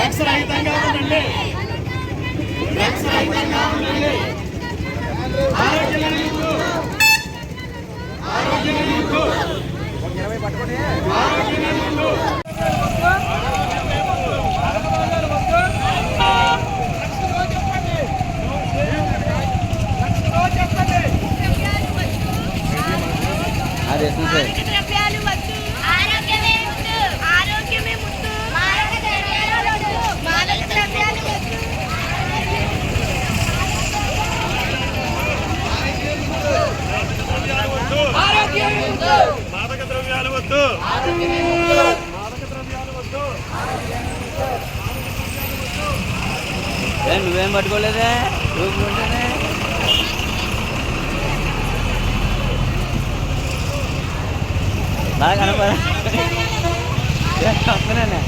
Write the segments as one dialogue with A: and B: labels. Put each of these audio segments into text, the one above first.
A: Drugs రహితంగా ఉండండి. Drugs రహితంగా ఉండండి. ఆరోగ్యమైన ముందు ఆరోగ్యమైన ముందు ఆరోగ్యమైన ముందు
B: అదే చూసే
C: ద్రవ్యాలు వద్దు ఆరోగ్యమే ముద్దు ఆరోగ్యమే ముద్దు మారక ద్రవ్యాలు వద్దు మారక ద్రవ్యాలు వద్దు
A: మాదక ద్రవ్యాలు వద్దు మాదక ద్రవ్యాలు వద్దు
B: ఏ, నువ్వేం పట్టుకోలేదే చూపుకుంటేనే బాగా కనపడ వస్తున్నానే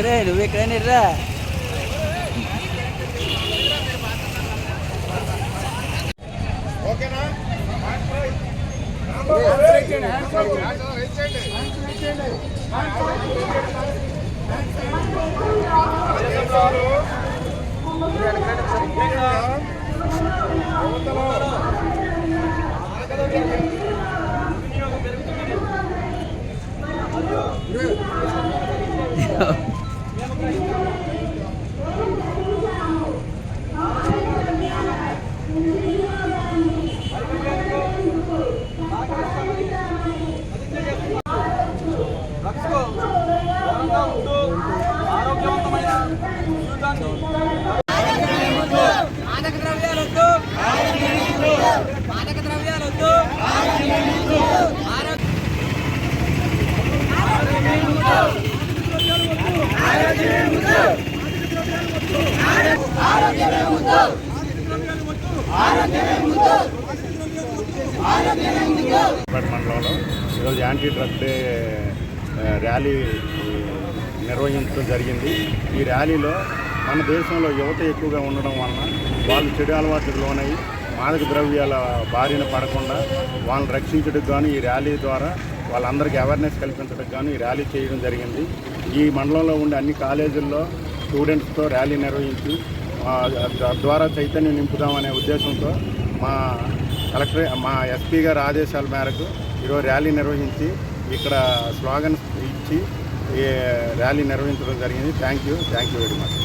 B: ఏ రే నువ్వు ఎక్కడైనా రా
D: మాదక ద్రవ్యాలొద్దు మాదక ద్రవ్యాలొద్దు ఆరోగ్య
E: మండలంలో ఈరోజు యాంటీ డ్రగ్ డే ర్యాలీ నిర్వహించడం జరిగింది. ఈ ర్యాలీలో మన దేశంలో యువత ఎక్కువగా ఉండడం వలన వాళ్ళు చెడు అలవాట్లకు లోనై మాదక ద్రవ్యాల బారిన పడకుండా వాళ్ళని రక్షించడానికి గాను ఈ ర్యాలీ ద్వారా వాళ్ళందరికీ అవేర్నెస్ కల్పించడానికి గాను ఈ ర్యాలీ చేయడం జరిగింది. ఈ మండలంలో ఉండే అన్ని కాలేజీల్లో స్టూడెంట్స్తో ర్యాలీ నిర్వహించి ద్వారా చైతన్యం నింపుదామనే ఉద్దేశంతో మా కలెక్టర్ మా ఎస్పీ గారి ఆదేశాల మేరకు ఈరోజు ర్యాలీ నిర్వహించి ఇక్కడ స్లోగన్స్ ఇచ్చి ఈ ర్యాలీ నిర్వహించడం జరిగింది. Thank you. Thank you very much.